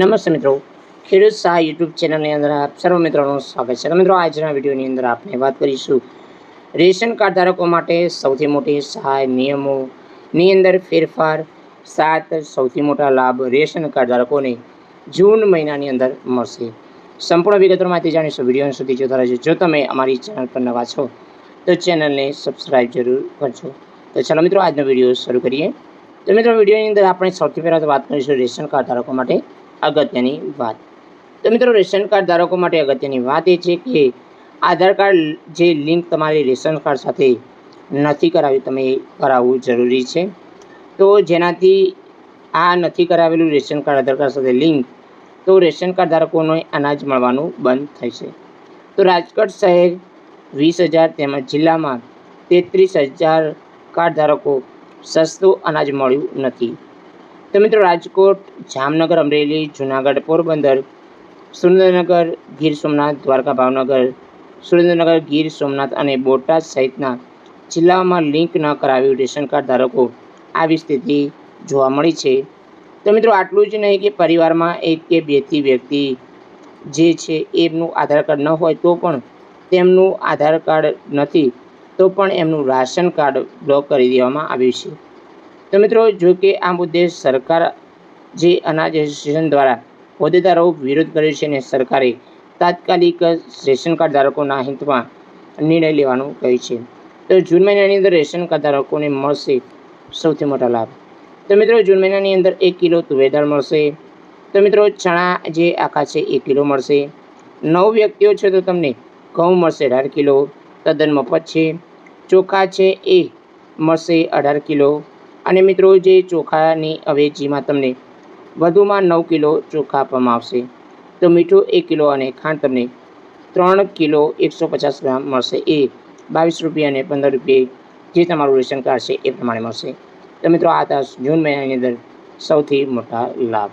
નમસ્તે મિત્રો. ખેડૂત શાહ યુટ્યુબ ચેનલની અંદર આપ સર્વ મિત્રોનું સ્વાગત છે. મિત્રો, આજના વિડીયોની અંદર આપણે વાત કરીશું રેશન કાર્ડ ધારકો માટે સૌથી મોટી સહાય નિયમોની અંદર ફેરફાર, સાત સૌથી મોટા લાભ રેશન કાર્ડ ધારકોને જૂન મહિનાની અંદર મળશે. સંપૂર્ણ વિગતો માહિતી જાણીશું. વીડિયો સુધી જોતા રહેજો. જો તમે અમારી ચેનલ પર નવા છો, તો ચેનલને સબસ્ક્રાઈબ જરૂર કરજો. તો ચાલો મિત્રો, આજનો વીડિયો શરૂ કરીએ. તો મિત્રો, વિડીયોની અંદર આપણે સૌથી પહેલાં તો વાત કરીશું રેશન કાર્ડ ધારકો માટે અગત્યની વાત. તો મિત્રો, રેશન કાર્ડ ધારકો માટે અગત્યની વાત એ છે કે, આધાર કાર્ડ જે લિંક તમારી રેશન કાર્ડ સાથે નથી કરાવી તમે કરાવવું જરૂરી છે. તો જેનાથી આ નથી કરાવેલું રેશન કાર્ડ, આધાર કાર્ડ સાથે લિંક, તો રેશન કાર્ડ ધારકોને અનાજ મળવાનું બંધ થશે તો રાજકોટ શહેર વીસ હજાર તેમજ જિલ્લામાં તેત્રીસ હજાર કાર્ડ ધારકો સસ્તું અનાજ મળ્યું નથી. તો મિત્રો રાજકોટ, જામનગર, અમરેલી, જુનાગઢ, પોરબંદર, સુરેન્દ્રનગર, ગીર સોમનાથ, દ્વારકા, ભાવનગર, સુરેન્દ્રનગર, ગીર સોમનાથ અને બોટાદ સહિતના જિલ્લાઓમાં લિંક ન કરાવ્યું રેશન કાર્ડ ધારકો આવી સ્થિતિ જોવા મળી છે. તો મિત્રો આટલું જ નહીં કે પરિવારમાં એક કે બેથી વ્યક્તિ જે છે એમનું આધાર કાર્ડ ન હોય તો પણ તેમનું આધાર કાર્ડ નથી તો પણ એમનું રાશન કાર્ડ બ્લોક કરી દેવામાં આવ્યું છે. તો મિત્રો, જો કે આ મુદ્દે સરકાર જે અનાજ એસોસિએશન દ્વારા હોદ્દેદારો વિરોધ કર્યો છે અને સરકારે તાત્કાલિક રેશન કાર્ડ ધારકોના હિતમાં નિર્ણય લેવાનું કહ્યું છે. તો જૂન મહિનાની અંદર રેશન કાર્ડ ધારકોને મળશે સૌથી મોટા લાભ. તો મિત્રો, જૂન મહિનાની અંદર એક કિલો તુવેર દાળ મળશે. તો મિત્રો, ચણા જે આખા છે એક કિલો મળશે. નવ વ્યક્તિઓ છે તો તમને ઘઉં મળશે અઢાર કિલો, તદ્દન મફત છે. ચોખા છે એ મળશે અઢાર કિલો. અને મિત્રો, જે ચોખાની અવેજીમાં તમને વધુમાં નવ કિલો ચોખા આપવામાં આવશે. તો મીઠું એક કિલો અને ખાંડ તમને ત્રણ કિલો એકસો પચાસ ગ્રામ મળશે. એ બાવીસ રૂપિયા અને પંદર રૂપિયે જે તમારું રેશન કાર્ડ છે એ પ્રમાણે મળશે. તો મિત્રો, આ તાસ જૂન મહિનાની અંદર સૌથી મોટા લાભ.